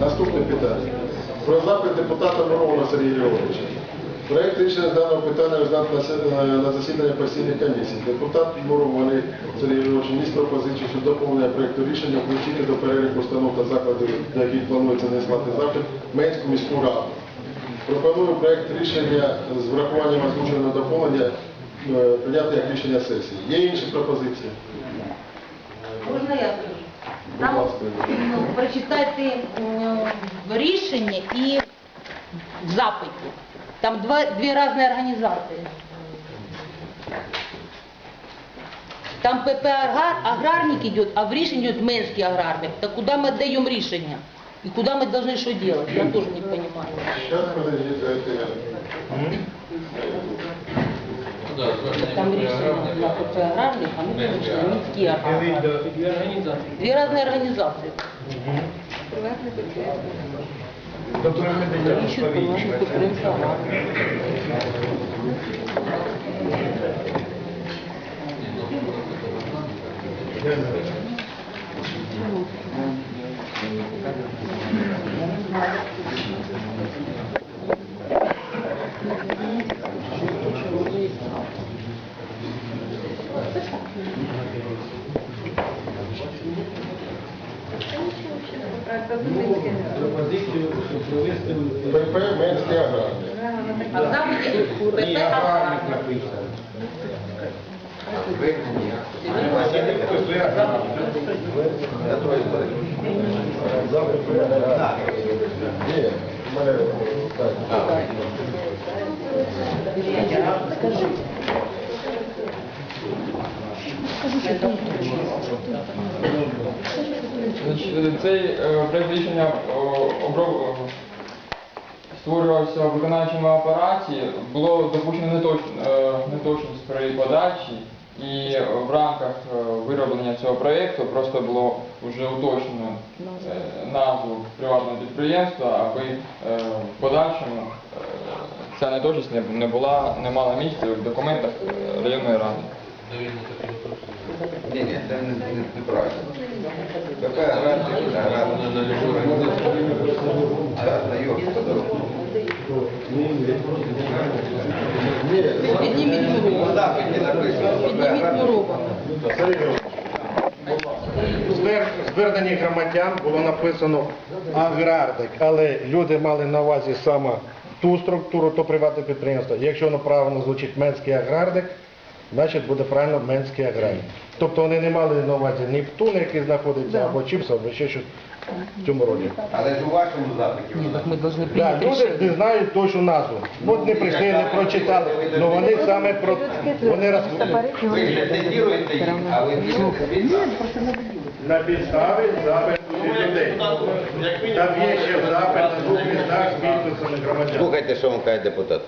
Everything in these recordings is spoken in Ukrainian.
Наступне питання. Про запит депутата Морона Сергія Григоровича. Проект рішення даного питання розглянути на на засідання постійних комісій. Депутат Мурований Сергій Григорович вніс пропозицію щодо доповнення проекту рішення включити до переліку установ та закладів, до яких планується надіслати запит, Менську міську раду. Пропоную проект рішення з врахуванням озвученого доповнення е, прийняти як рішення сесії. Є інші пропозиції? Можна я скажу? Там ну, прочитайте м, рішення і в запиті. Там два, дві різні організації. Там ПП аграрник идет, а в решении идет Менский аграрник. Так куда мы отдаем решение? И куда мы должны что делать? Я тоже не понимаю. Сейчас подожди, да, это я. Да, там решено на ППРАРЛИК, а мы говорим, что они организации. Две разные организации. Приватные предприятия. Ищут бумажных потенциалов. Thank you. ПП Менський аграрний. А в запиті ПП аграрник. Цей е, проект рішення о, обрав- о, створювався в виконавчому апараті, було допущено е, неточність при подачі, і в рамках е, вироблення цього проєкту просто було вже уточнено е, назву приватного підприємства, аби е, в подальшому е, ця неточність не, була, не мала місця в документах е, районної ради. Ні, ні, це не- не- неправильно. ПП аграрний, аграрний. Так, на його подарунок. Підніміть У мурова. Запиті написано Підніміть. Зверненні громадян було написано аграрник, але люди мали на увазі саме ту структуру, то приватне підприємство. Якщо воно правильно звучить Менський аграрник, значить буде правильно Менський аграрник. Тобто вони не мали на увазі ні птун, який знаходиться, або чіпс, або ще щось в цьому роді. Але ж у вашому запиті воно Мы должны Да, принять люди решение. не знають точну назву. От не прийшли, не прочитали. але вони саме про вони роз... Ви ж ліцензуєте їх, а ви пишете свій запит. на підставі запиту від людей. Там є ще запит на двох містах з підписами громадян. Слухайте, що вам каже депутат.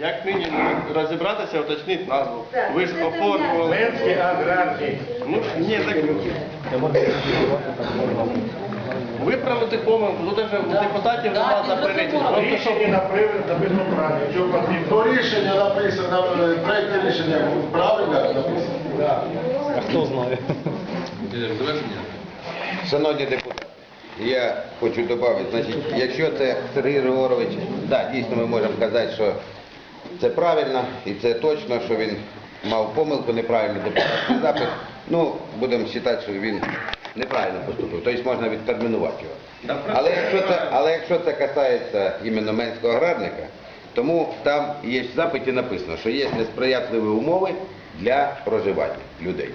Як мінімум розібратися, уточнити назву. Ви ж оформлювали. Менський аграрний. Ну ні, так виправити помилку. Тут вже у депутатів нема заперечень. Просто Рішення щоб написано написано правильно. Якщо потрібно. То рішення написано, е, рішення правильно написано? Шановні депутати, я хочу додати, значить, якщо це Сергій Григорович, да, дійсно ми можемо казати, що це правильно і це точно, що він мав помилку, неправильно депутатський запит. Ну, будемо вважати, що він неправильно поступив, тобто можна відтермінувати його. Але якщо це, але якщо це касається іменно Менського аграрника, тому там є в запиті написано, що є несприятливі умови для проживання людей.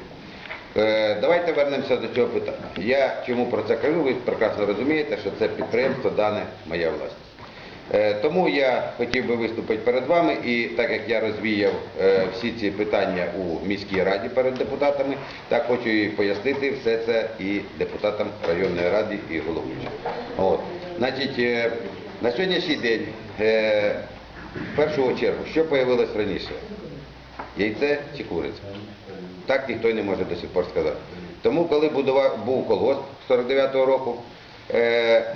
Е, Давайте вернемося до цього питання. Я чому про це кажу, ви прекрасно розумієте, що це підприємство дане моя власність. Е, Тому я хотів би виступити перед вами і так як я розвіяв е, всі ці питання у міській раді перед депутатами, так хочу і пояснити все це і депутатам районної ради і головуючим. От. Значить, е, на сьогоднішній день, в першу чергу, що з'явилось раніше? Яйце чи куриця? Так ніхто не може до сих пор сказати. Тому, коли був колгосп 49-го року,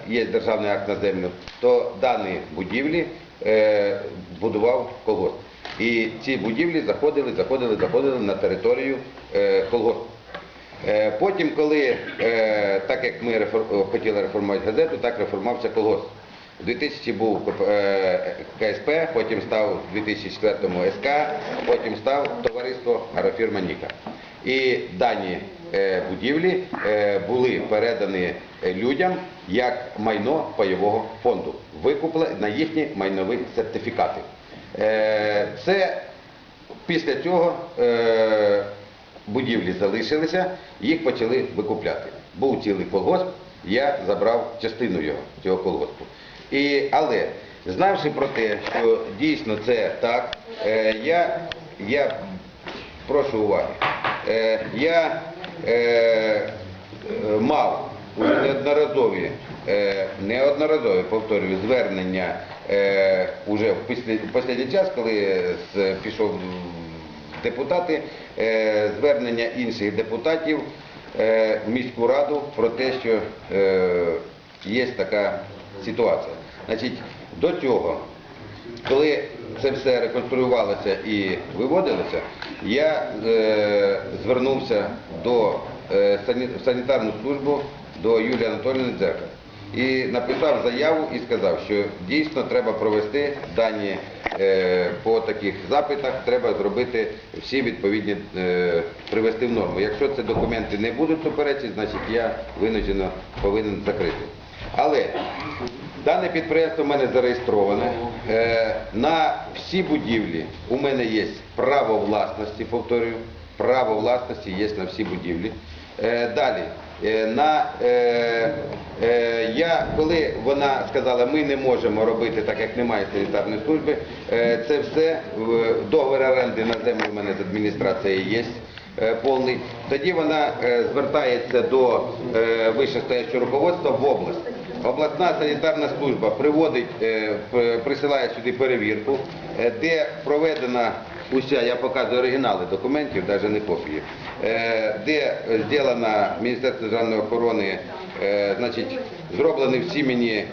є державний акт на землю, то дані будівлі е, будував колгосп. І ці будівлі заходили, заходили, заходили на територію е, колгоспу. Е, Потім, коли, е, так як ми хотіли реформувати газету, так реформувався колгосп. У 2000 був е, КСП, потім став у 2004 СК, потім став товариство Аерофірма Ніка. І дані е, будівлі е, були передані е, людям як майно пайового фонду, викуплені на їхні майнові сертифікати. Це Після цього будівлі залишилися, їх почали викупляти. Був цілий колгосп, я забрав частину його, цього колгоспу. І, але, знавши про те, що дійсно це так, я, я прошу уваги, я е, е, мав неодноразові, е, неодноразові, повторюю, звернення е, уже в останній час, коли пішов депутати, е, звернення інших депутатів е, в міську раду про те, що е, є така ситуація. Значить, до цього коли це все реконструювалося і виводилося, я е, звернувся до е, санітарну службу до Юлії Анатоліївни Дзеркаль і написав заяву і сказав, що дійсно треба провести дані е, по таких запитах, треба зробити всі відповідні, привести в норму. Якщо ці документи не будуть суперечити, значить я винуждено повинен закрити. Але Дане підприємство в мене зареєстроване. Е, На всі будівлі у мене є право власності, повторюю, право власності є на всі будівлі. Е, Далі, е, на, я, коли вона сказала, ми не можемо робити так, як немає санітарної служби, це все, договір оренди на землю в мене з адміністрацією є повний. Тоді вона звертається до вищестоячого руководства в область. Обласна санітарна служба е, присилає сюди перевірку, е, де проведена уся, я показую оригінали документів, навіть не копії, е, де зроблена Міністерство державної охорони, значить, зроблені всі мені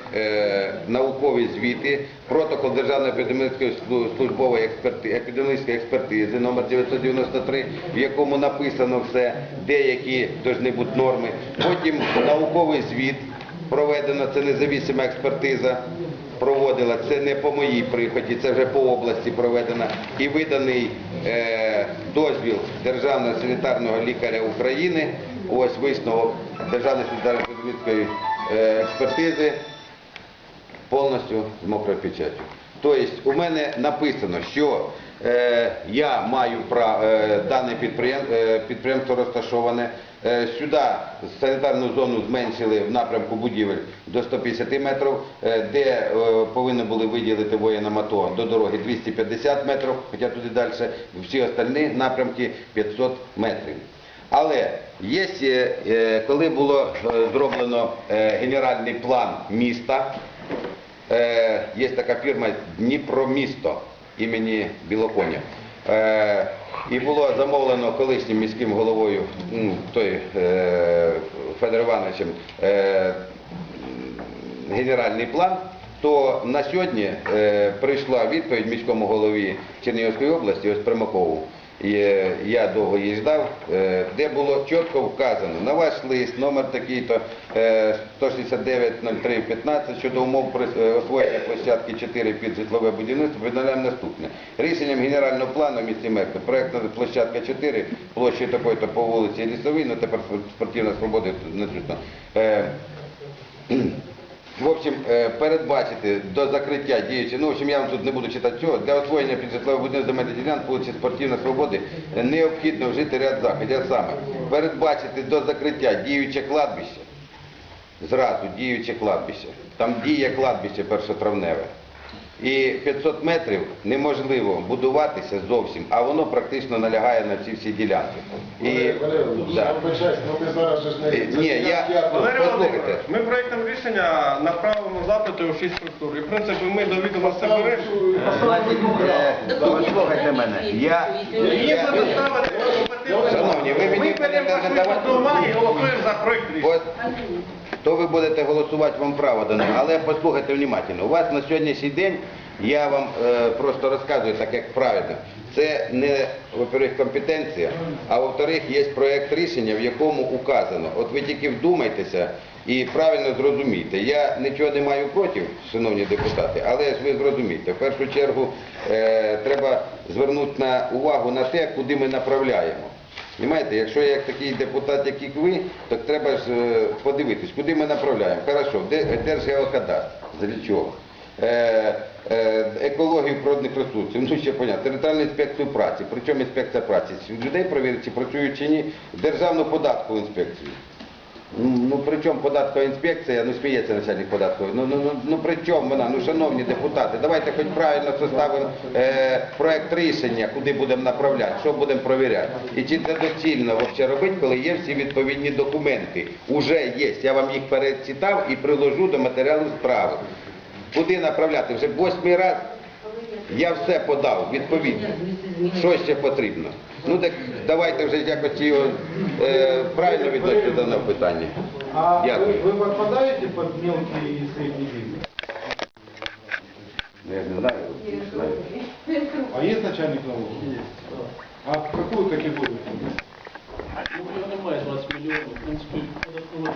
наукові звіти, протокол Державної епідеміологічної слу- службової епідеміологічної експертизи номер 993, в якому написано все, деякі повинні бути норми. Потім науковий звіт проведено, це независима експертиза проводила, це не по моїй приході, це вже по області проведено. І виданий е, дозвіл Державного санітарного лікаря України, ось висновок Державної санітарно-епідемічної е, експертизи повністю з мокрою печаттю. Тобто у мене написано, що е, я маю право, е, дане підприєм- е, підприємство розташоване, сюди санітарну зону зменшили в напрямку будівель до 150 метрів, е, де е, повинні були виділити воєнним АТО до дороги 250 метрів, хоча туди далі, всі остальні напрямки 500 метрів. Але є, е, е, коли було е, зроблено е, генеральний план міста, е, є така фірма Дніпромісто імені Білоконя. І було замовлено колишнім міським головою ну, той, е, Федором Івановичем е, генеральний план, то на сьогодні е, прийшла відповідь міському голові Чернігівської області, ось Примакову. Е, я довго її ждав, е, де було чітко вказано на ваш лист, номер такий-то е, 169-03-15 щодо умов е, освоєння площадки 4 під житлове будівництво повідомляємо наступне. Рішенням генерального плану місті Мерка, проєктна площадка 4, площею такої-то по вулиці Лісовій, ну тепер спортивна свобода написано. В общем, е, передбачити до закриття діючі, ну, в общем, я вам тут не буду читати цього, для освоєння під житлових будинок земельних ділянок вулиці спортивної Свободи необхідно вжити ряд заходів, саме передбачити до закриття діюче кладбище, зразу діюче кладбище, там діє кладбище першотравневе. І 500 метрів неможливо будуватися зовсім, а воно практично налягає на ці всі ділянки. І, Валерій, да. ну ми зараз же ж не... Е, ні, я- Валерій Послухайте. Володимирович, ми проєктом рішення направимо запити у шість структур. І в принципі ми до відома це беремо. Е, послухайте мене, я... Її предоставити Шановні, ви мені Ми беремо будете вашу надавати- до уваги і голосуємо за проєкт рішення. От, то ви будете голосувати, вам право дано. Але послухайте внимательно. У вас на сьогоднішній день Я вам е, просто розказую так, як правильно. Це не, во-первых, компетенція, а во-вторых, є проєкт рішення, в якому указано. От ви тільки вдумайтеся і правильно зрозумійте. Я нічого не маю проти, шановні депутати, але ж ви зрозумієте, в першу чергу е, треба звернути на увагу на те, куди ми направляємо. Понимаєте, якщо я як такий депутат, як і ви, то треба ж е, подивитись, куди ми направляємо. Хорошо, де- Держгеокадастр, для чого? Е, е, екологію природних ресурсів, ну ще понятно, територіальну інспекцію праці. Причому інспекція праці? Людей провірити, чи працюють чи ні, державну податкову інспекцію. Ну, при чому податкова інспекція, ну сміється начальник податкової, ну, ну, ну, ну при чому вона, ну шановні депутати, давайте хоч правильно составимо е, проект рішення, куди будемо направляти, що будемо провіряти. І чи це доцільно взагалі робити, коли є всі відповідні документи. Уже є, я вам їх перечитав і приложу до матеріалу справи. Куди направляти? Вже восьмий раз я все подав, відповідно. Що ще потрібно? Ну так давайте вже якось його е, правильно відносити до даного питання. А Дякую. вы, вы подпадаете под мелкий и средний бизнес? Ну, Я не знаю. не знаю. А есть начальник налогов? А в какую категорию? Ну, його немає 20 мільйонів, в принципі, податково немає.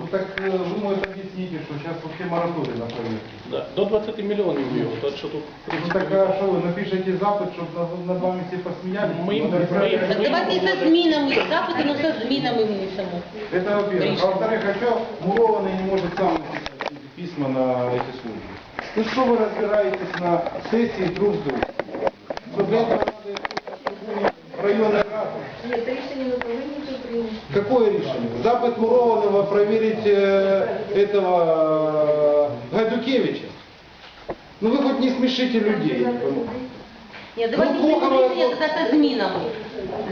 Ну так э, вы может объясните, что сейчас вообще мораторий на проверку. Да, до 20 мільйонів в його, так що тут, в Ну принципі, так а что вы напишите запад, чтобы над вами все посмеялись? Мы- Ну, так мы- правильно. Так давайте і со змінами, запити, ну со змінами внесемо. Это во-первых. А во-вторых, а что Мурованный не может сам написать эти письма на эти службы? Ну что вы разбираетесь на сессии друг с другом? Что для этого Какое решение? Запад Мурованова проверить э, этого э, Гайдукевича? Ну вы хоть не смешите людей. Ні, давайте Ну, плохо приймемо ви- рішення тоді со змінами.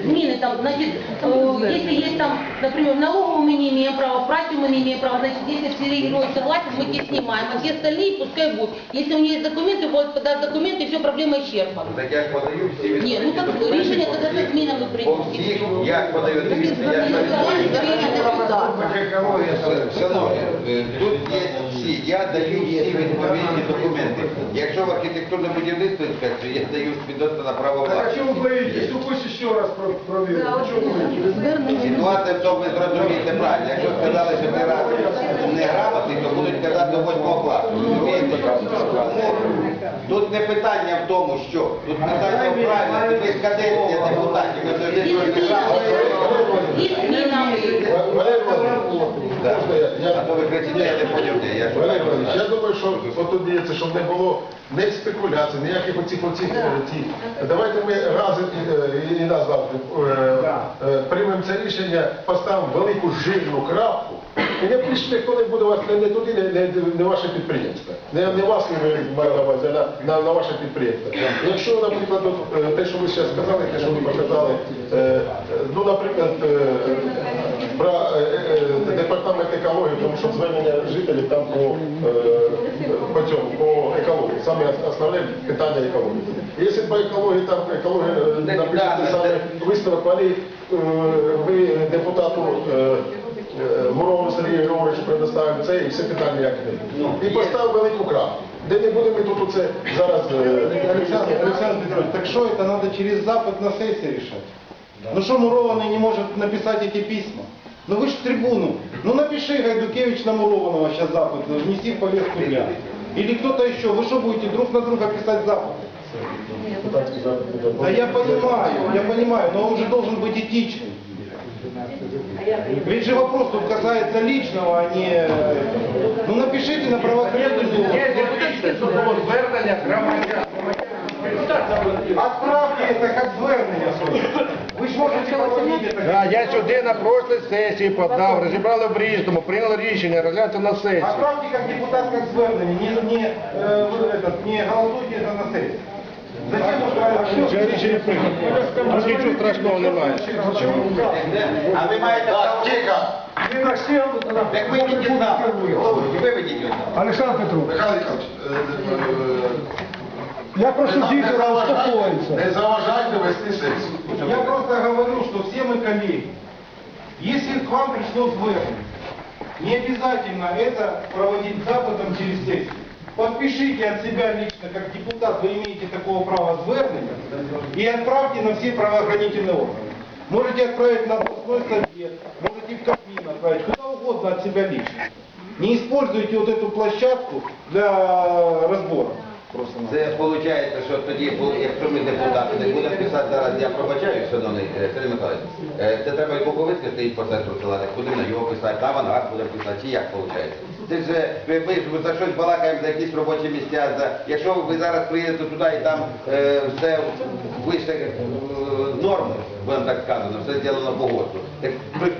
Зміни там, значит, э, если есть там, например, в налоговом мы не имеем права, в праці мы не имеем права, значит, если Сергей Григорьевич согласен, мы те снимаем, а все остальные пускай будут. Если у него есть документы, вот подаст документы, и все, проблема исчерпана. Так я ж подаю всі Ні, ну відповідні так документи. рішення тоді со змінами По прийняти. всіх, як подаю, дивіться, я ж Шановні, е, тут є всі, я даю всі відповідні документи. Якщо в архітектурно будівництво інспекцію, я даю свідоцтво на право Так а власності. вы боитесь? Ну еще раз про- проверят. Ну, чего? Ситуація в тому, ви зрозумієте правильно. Якщо сказали, що не раз неграмотний, то будуть казати до восьмого класу. Розумієте? Тому Тут не питання в тому, що. Тут питання в правильності. Каденція депутатів, я? Думаю, що отут діється, щоб не було не спекуляцій, ніяких оцих оцих е. Давайте ми разом і, завтра е, е, приймемо це рішення, поставимо велику жирну крапку. І не пішли, коли буде вас не, не туди, не, не, не ваше підприємство. Не, не вас не маю на увазі, а на, на, ваше підприємство. Якщо, наприклад, от, е, те, що ви зараз сказали, те, що ви показали, е, ну, наприклад, е, про е, е, департамент екології, тому що звернення жителів там по, е, по цьому, по екології, саме основне питання екології. Якщо по екології там екологія е, напишете саме висновок, вони, е, ви депутату е, е, Мурову Сергію Григоровичу предоставимо це і все питання як не. І поставимо велику крапку. Де не будемо ми тут оце зараз... е, Александр, Александр Петрович, так что это надо через Запад на сессии решать? Ну что Мурованный не может написать эти письма? Ну вы же в трибуну. Ну напиши Гайдукевич на Мурованова сейчас Запад, внеси в повестку дня. Или кто-то еще. Вы что будете друг на друга писать Запад? депутатський запит буде. Да я понимаю, я понимаю, но он же должен быть этичным. Ведь же вопрос тут касается личного, а не... Ну напишите на правоохранительную... звернення громадян. Отправьте это как звернення своє. Ви ж можете проводити это. Да, я сюди на прошлій сесії подав, розібрали в різному, прийняли рішення, розглянути на сесії. Отправьте как депутат, как звернення, не, не, э, вы этот, не голосуйте это на сессии. Тут нічого страшного немає. А ви маєте право... Так виведіть нам. Виведіть його. Олександр Петрович, Михайло Михайлович, е, е, я прошу не дітей заважайте- успокоїтися. Не заважайте вести сесію. Я просто говорю, что все мы коллеги. Если к вам пришло звернення, не обязательно это проводить западом через сессию. подпишите от себя лично, как депутат, вы имеете такого права звернення, и отправьте на все правоохранительные органы. Можете отправить на областной совет, можете в Кабмин отправить, куда угодно от себя лично. Не используйте вот эту площадку для разбора. Просто Це виходить, що тоді, бу- якщо ми депутати не будемо писати зараз, я пробачаю, шановний е, Сергій Михайлович, е, це треба і Буковицьке стоїть по центру села, так будемо на його писати, на авангард будемо писати, чи як виходить? Це ж ми, ми ж за щось балакаємо за якісь робочі місця. За... Якщо ви зараз приїдете туди і там е, все вище е, норм, будемо так сказано, все зроблено по ГОСТу. Так при,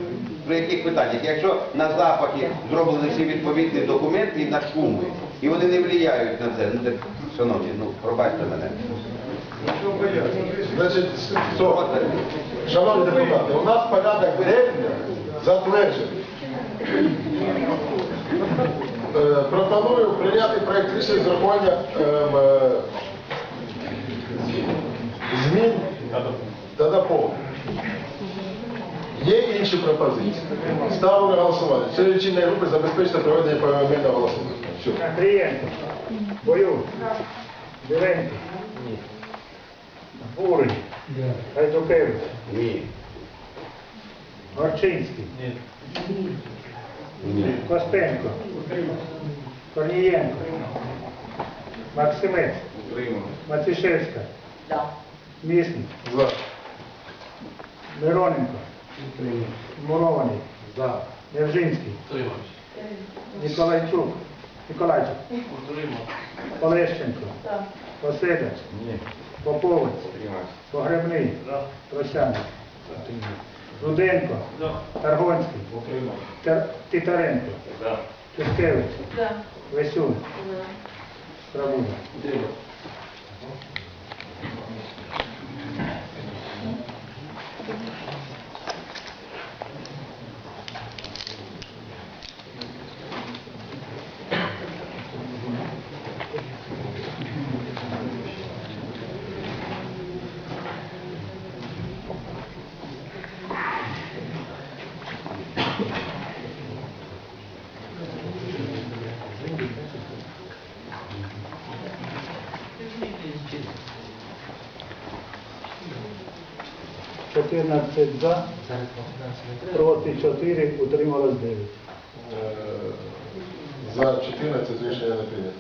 при яких питаннях? Якщо на запахі зроблені всі відповідні документи і на шуми, і вони не впливають на це, ну так, шановні, ну пробачте мене. Значить, стоп. Шановні депутати, у нас порядок ведення затверджений. Е, Пропоную прийняти проект рішення з урахуванням ем, е, змін та доповнень. Є інші пропозиції. Ставлю на голосування. Члени чинної групи забезпечити проведення поіменного голосування. Все. Андрієнко. Боюк. Біленький. Бурий. Гайдукевич. Ні. Горчинський. Костенко. Корнієнко. Максимець. Матвішевська. Да. Місник. За. Мироненко. Мурований. Невжинський. Ніколайчук. Ніколайчук. Утримав. Олещенко. Оседач. Поповець. Погребний. Просяник. Руденко. Таргонський. Тар- Титаренко. Тюшкевич. Лесюн. Страбун. 14 е, за, проти 4, утрималось 9. За 14 рішення не прийнято.